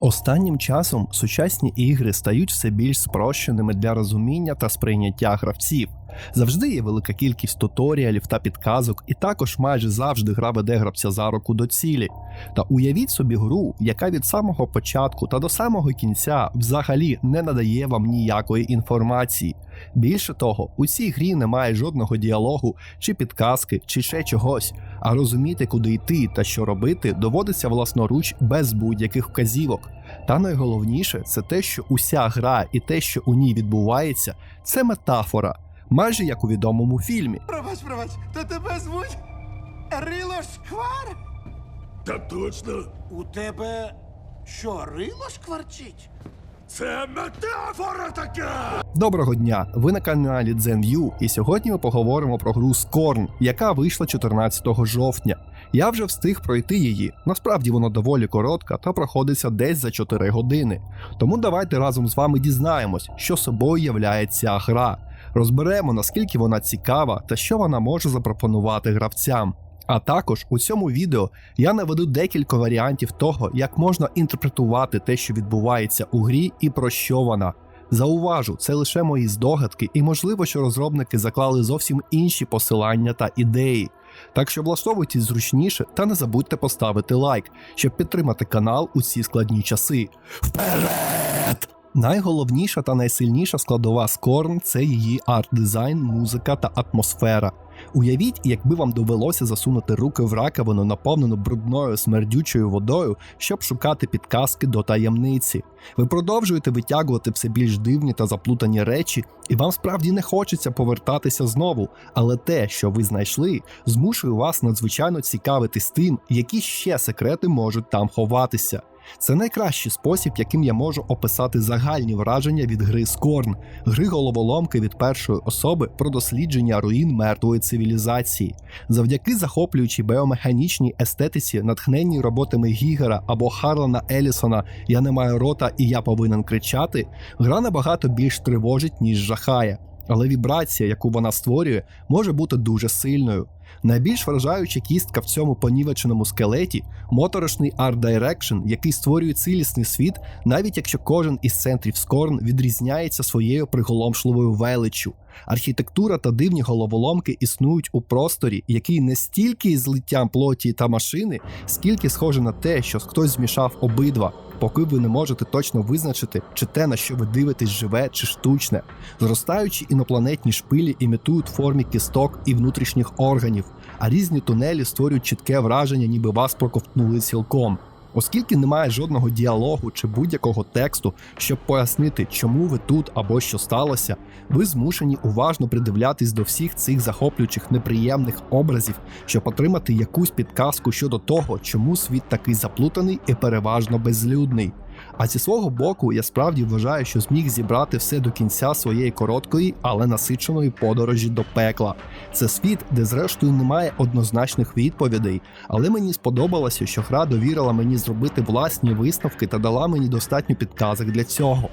Останнім часом сучасні ігри стають все більш спрощеними для розуміння та сприйняття гравців. Завжди є велика кількість туторіалів та підказок, і також майже завжди гра веде гравця за руку до цілі. Та уявіть собі гру, яка від самого початку та до самого кінця взагалі не надає вам ніякої інформації. Більше того, у цій грі немає жодного діалогу чи підказки, чи ще чогось, а розуміти, куди йти та що робити, доводиться власноруч без будь-яких вказівок. Та найголовніше це те, що уся гра і те, що у ній відбувається, це метафора, майже як у відомому фільмі. Пробач, пробач, то тебе звуть Рило Шквар? Так точно. У тебе що, рило шкварчить? Це метафора така! Доброго дня! Ви на каналі ZenView, і сьогодні ми поговоримо про гру Scorn, яка вийшла 14 жовтня. Я вже встиг пройти її. Насправді вона доволі коротка та проходиться десь за 4 години. Тому давайте разом з вами дізнаємось, що собою являє ця гра. Розберемо, наскільки вона цікава та що вона може запропонувати гравцям. А також у цьому відео я наведу декілька варіантів того, як можна інтерпретувати те, що відбувається у грі, і про що вона. Зауважу, це лише мої здогадки, і можливо, що розробники заклали зовсім інші посилання та ідеї. Так що влаштовуйтесь зручніше та не забудьте поставити лайк, щоб підтримати канал у ці складні часи. Вперед! Найголовніша та найсильніша складова Скорн це її арт-дизайн, музика та атмосфера. Уявіть, якби вам довелося засунути руки в раковину, наповнену брудною смердючою водою, щоб шукати підказки до таємниці. Ви продовжуєте витягувати все більш дивні та заплутані речі, і вам справді не хочеться повертатися знову. Але те, що ви знайшли, змушує вас надзвичайно цікавитись тим, які ще секрети можуть там ховатися. Це найкращий спосіб, яким я можу описати загальні враження від гри Скорн, гри головоломки від першої особи про дослідження руїн мертвої цивілізації. Завдяки захоплюючій біомеханічній естетиці, натхненній роботами Гігера або Харлана Елісона Я не маю рота і я повинен кричати. Гра набагато більш тривожить, ніж жахає. Але вібрація, яку вона створює, може бути дуже сильною. Найбільш вражаюча кістка в цьому понівеченому скелеті моторошний Art Direction, який створює цілісний світ, навіть якщо кожен із центрів Скорн відрізняється своєю приголомшливою величчю. Архітектура та дивні головоломки існують у просторі, який не стільки із злиттям плоті та машини, скільки схоже на те, що хтось змішав обидва, поки ви не можете точно визначити, чи те, на що ви дивитесь, живе чи штучне. Зростаючі інопланетні шпилі імітують формі кісток і внутрішніх органів, а різні тунелі створюють чітке враження, ніби вас проковтнули цілком. Оскільки немає жодного діалогу чи будь-якого тексту, щоб пояснити, чому ви тут або що сталося, ви змушені уважно придивлятись до всіх цих захоплюючих неприємних образів, щоб отримати якусь підказку щодо того, чому світ такий заплутаний і переважно безлюдний. А зі свого боку, я справді вважаю, що зміг зібрати все до кінця своєї короткої, але насиченої подорожі до пекла. Це світ, де зрештою немає однозначних відповідей, але мені сподобалося, що гра довірила мені зробити власні висновки та дала мені достатньо підказок для цього.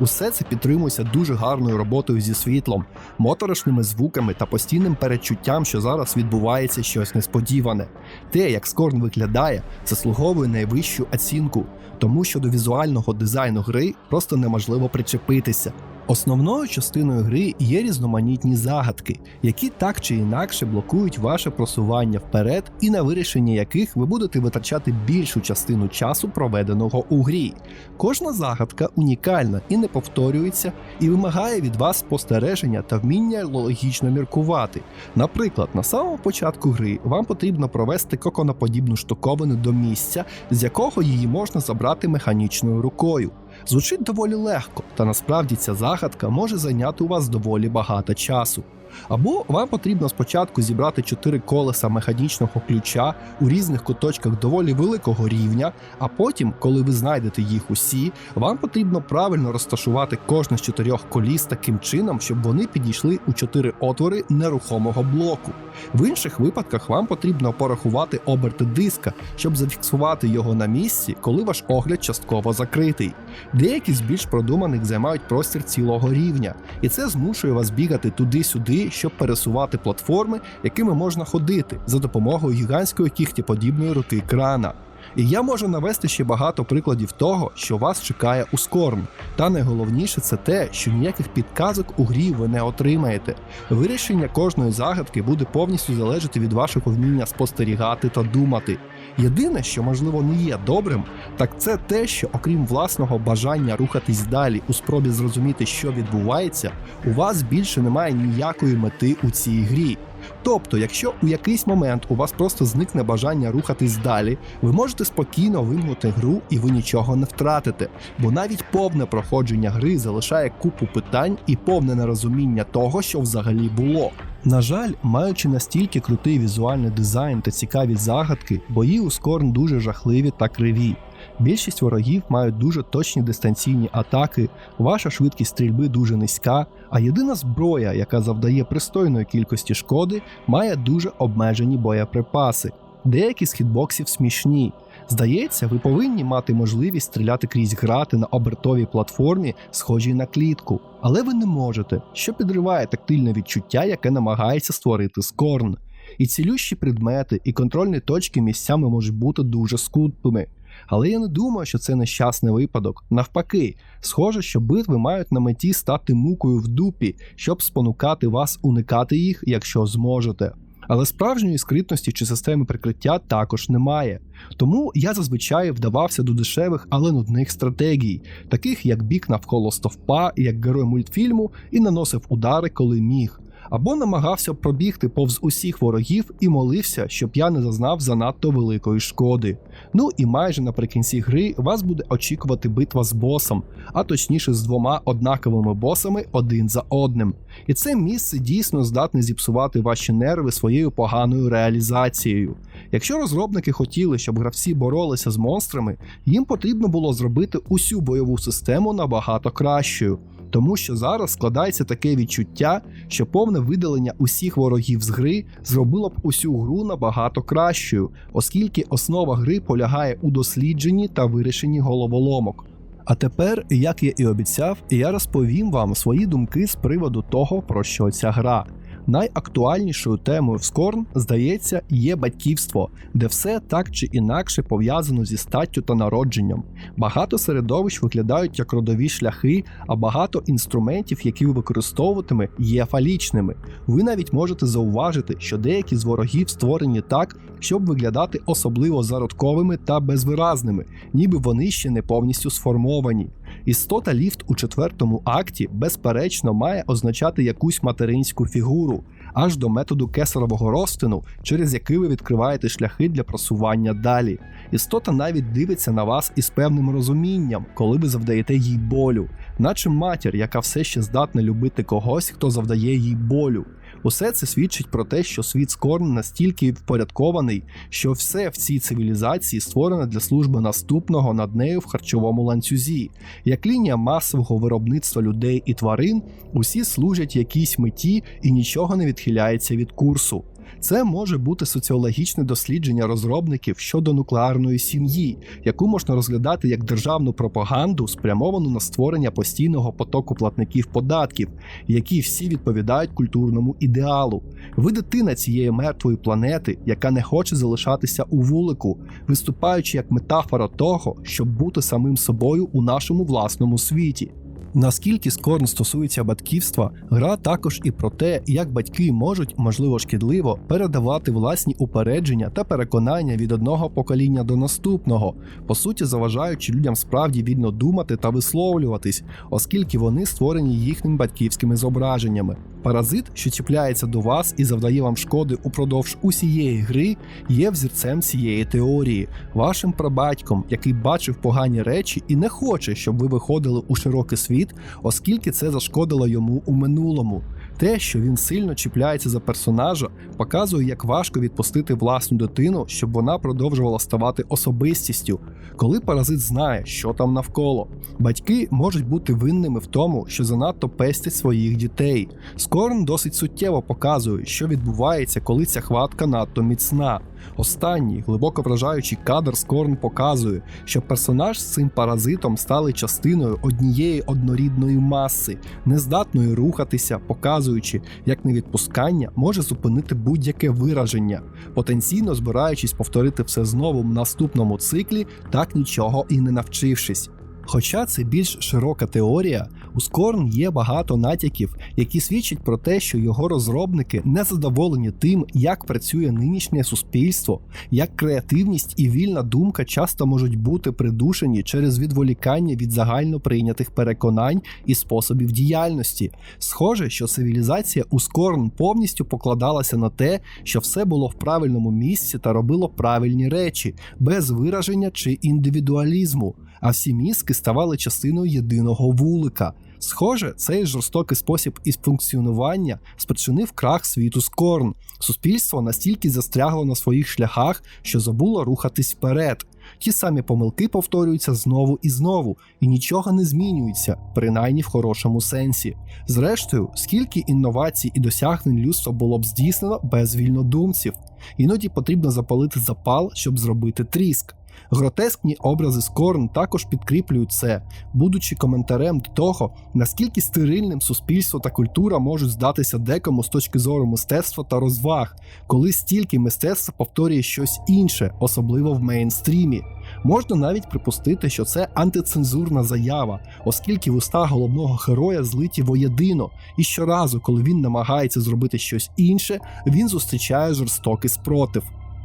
Усе це підтримується дуже гарною роботою зі світлом, моторошними звуками та постійним передчуттям, що зараз відбувається щось несподіване. Те, як Скорн виглядає, заслуговує найвищу оцінку, тому що до візуального дизайну гри просто неможливо причепитися. Основною частиною гри є різноманітні загадки, які так чи інакше блокують ваше просування вперед, і на вирішення яких ви будете витрачати більшу частину часу, проведеного у грі. Кожна загадка унікальна і не повторюється, і вимагає від вас спостереження та вміння логічно міркувати. Наприклад, на самому початку гри вам потрібно провести коконоподібну штуковину до місця, з якого її можна забрати механічною рукою. Звучить доволі легко, та насправді ця загадка може зайняти у вас доволі багато часу. Або вам потрібно спочатку зібрати чотири колеса механічного ключа у різних куточках доволі великого рівня, а потім, коли ви знайдете їх усі, вам потрібно правильно розташувати кожне з чотирьох коліс таким чином, щоб вони підійшли у чотири отвори нерухомого блоку. В інших випадках вам потрібно порахувати оберти диска, щоб зафіксувати його на місці, коли ваш огляд частково закритий. Деякі з більш продуманих займають простір цілого рівня, і це змушує вас бігати туди-сюди, щоб пересувати платформи, якими можна ходити за допомогою гігантської кіхтєподібної руки крана. І я можу навести ще багато прикладів того, що вас чекає у Скорн. Та найголовніше це те, що ніяких підказок у грі ви не отримаєте. Вирішення кожної загадки буде повністю залежати від вашого вміння спостерігати та думати. Єдине, що можливо не є добрим, так це те, що окрім власного бажання рухатись далі у спробі зрозуміти, що відбувається, у вас більше немає ніякої мети у цій грі. Тобто, якщо у якийсь момент у вас просто зникне бажання рухатись далі, ви можете спокійно вимкнути гру і ви нічого не втратите, бо навіть повне проходження гри залишає купу питань і повне нерозуміння того, що взагалі було. На жаль, маючи настільки крутий візуальний дизайн та цікаві загадки, бої у Скорн дуже жахливі та криві. Більшість ворогів мають дуже точні дистанційні атаки, ваша швидкість стрільби дуже низька, а єдина зброя, яка завдає пристойної кількості шкоди, має дуже обмежені боєприпаси. Деякі з хітбоксів смішні. Здається, ви повинні мати можливість стріляти крізь грати на обертовій платформі, схожій на клітку, але ви не можете, що підриває тактильне відчуття, яке намагається створити скорн. І цілющі предмети, і контрольні точки місцями можуть бути дуже скутними. Але я не думаю, що це нещасний випадок. Навпаки, схоже, що битви мають на меті стати мукою в дупі, щоб спонукати вас уникати їх, якщо зможете. Але справжньої скритності чи системи прикриття також немає. Тому я зазвичай вдавався до дешевих, але нудних стратегій, таких як бік навколо стовпа, як герой мультфільму, і наносив удари, коли міг. Або намагався пробігти повз усіх ворогів і молився, щоб я не зазнав занадто великої шкоди. Ну і майже наприкінці гри вас буде очікувати битва з босом, а точніше з двома однаковими босами один за одним. І це місце дійсно здатне зіпсувати ваші нерви своєю поганою реалізацією. Якщо розробники хотіли, щоб гравці боролися з монстрами, їм потрібно було зробити усю бойову систему набагато кращою. Тому що зараз складається таке відчуття, що повне видалення усіх ворогів з гри зробило б усю гру набагато кращою, оскільки основа гри полягає у дослідженні та вирішенні головоломок. А тепер, як я і обіцяв, я розповім вам свої думки з приводу того, про що ця гра. Найактуальнішою темою в Скорн, здається, є батьківство, де все так чи інакше пов'язано зі статтю та народженням. Багато середовищ виглядають як родові шляхи, а багато інструментів, які ви використовуватиме, є фалічними. Ви навіть можете зауважити, що деякі з ворогів створені так, щоб виглядати особливо зародковими та безвиразними, ніби вони ще не повністю сформовані. Істота ліфт у четвертому акті, безперечно, має означати якусь материнську фігуру, аж до методу кесарового розтину, через який ви відкриваєте шляхи для просування далі. Істота навіть дивиться на вас із певним розумінням, коли ви завдаєте їй болю, наче матір, яка все ще здатна любити когось, хто завдає їй болю. Усе це свідчить про те, що світ Скорн настільки впорядкований, що все в цій цивілізації створено для служби наступного над нею в харчовому ланцюзі. Як лінія масового виробництва людей і тварин, усі служать якійсь меті і нічого не відхиляється від курсу. Це може бути соціологічне дослідження розробників щодо нуклеарної сім'ї, яку можна розглядати як державну пропаганду, спрямовану на створення постійного потоку платників податків, які всі відповідають культурному ідеалу. Ви дитина цієї мертвої планети, яка не хоче залишатися у вулику, виступаючи як метафора того, щоб бути самим собою у нашому власному світі. Наскільки Скорн стосується батьківства, гра також і про те, як батьки можуть, можливо шкідливо, передавати власні упередження та переконання від одного покоління до наступного, по суті, заважаючи людям справді вільно думати та висловлюватись, оскільки вони створені їхніми батьківськими зображеннями. Паразит, що чіпляється до вас і завдає вам шкоди упродовж усієї гри, є взірцем цієї теорії, вашим прабатьком, який бачив погані речі і не хоче, щоб ви виходили у широкий світ, оскільки це зашкодило йому у минулому. Те, що він сильно чіпляється за персонажа, показує, як важко відпустити власну дитину, щоб вона продовжувала ставати особистістю, коли паразит знає, що там навколо. Батьки можуть бути винними в тому, що занадто пестять своїх дітей. Скорн досить суттєво показує, що відбувається, коли ця хватка надто міцна. Останній глибоко вражаючий кадр Скорн показує, що персонаж з цим паразитом стали частиною однієї однорідної маси, нездатної рухатися, показує. Показуючи, як невідпускання може зупинити будь-яке вираження, потенційно збираючись повторити все знову в наступному циклі, так нічого і не навчившись. Хоча це більш широка теорія, у Скорн є багато натяків, які свідчать про те, що його розробники не задоволені тим, як працює нинішнє суспільство, як креативність і вільна думка часто можуть бути придушені через відволікання від загально прийнятих переконань і способів діяльності. Схоже, що цивілізація у Скорн повністю покладалася на те, що все було в правильному місці та робило правильні речі, без вираження чи індивідуалізму, а всі мізки ставали частиною єдиного вулика. Схоже, цей жорстокий спосіб із функціонування спричинив крах світу Скорн. Суспільство настільки застрягло на своїх шляхах, що забуло рухатись вперед. Ті самі помилки повторюються знову і знову, і нічого не змінюється, принаймні в хорошому сенсі. Зрештою, скільки інновацій і досягнень людства було б здійснено без вільнодумців. Іноді потрібно запалити запал, щоб зробити тріск. Гротескні образи Скорн також підкріплюють це, будучи коментарем до того, наскільки стерильним суспільство та культура можуть здатися декому з точки зору мистецтва та розваг, коли стільки мистецтва повторює щось інше, особливо в мейнстрімі. Можна навіть припустити, що це антицензурна заява, оскільки вуста головного героя злиті воєдино, і щоразу, коли він намагається зробити щось інше, він зустрічає жорстокий спротив.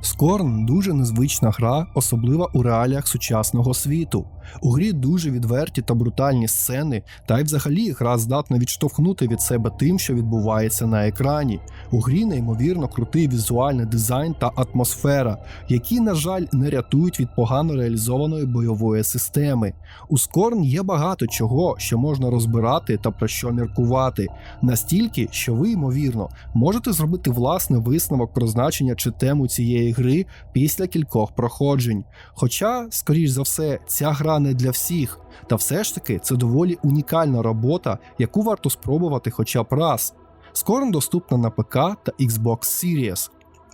Скорн дуже незвична гра, особливо у реаліях сучасного світу. У грі дуже відверті та брутальні сцени, та й взагалі гра здатна відштовхнути від себе тим, що відбувається на екрані. У грі неймовірно крутий візуальний дизайн та атмосфера, які, на жаль, не рятують від погано реалізованої бойової системи. У Скорн є багато чого, що можна розбирати та про що міркувати, настільки, що ви, ймовірно, можете зробити власний висновок про значення чи тему цієї гри після кількох проходжень. Хоча, скоріш за все, ця гра не для всіх, та все ж таки це доволі унікальна робота, яку варто спробувати хоча б раз. Скоро доступна на ПК та Xbox Series.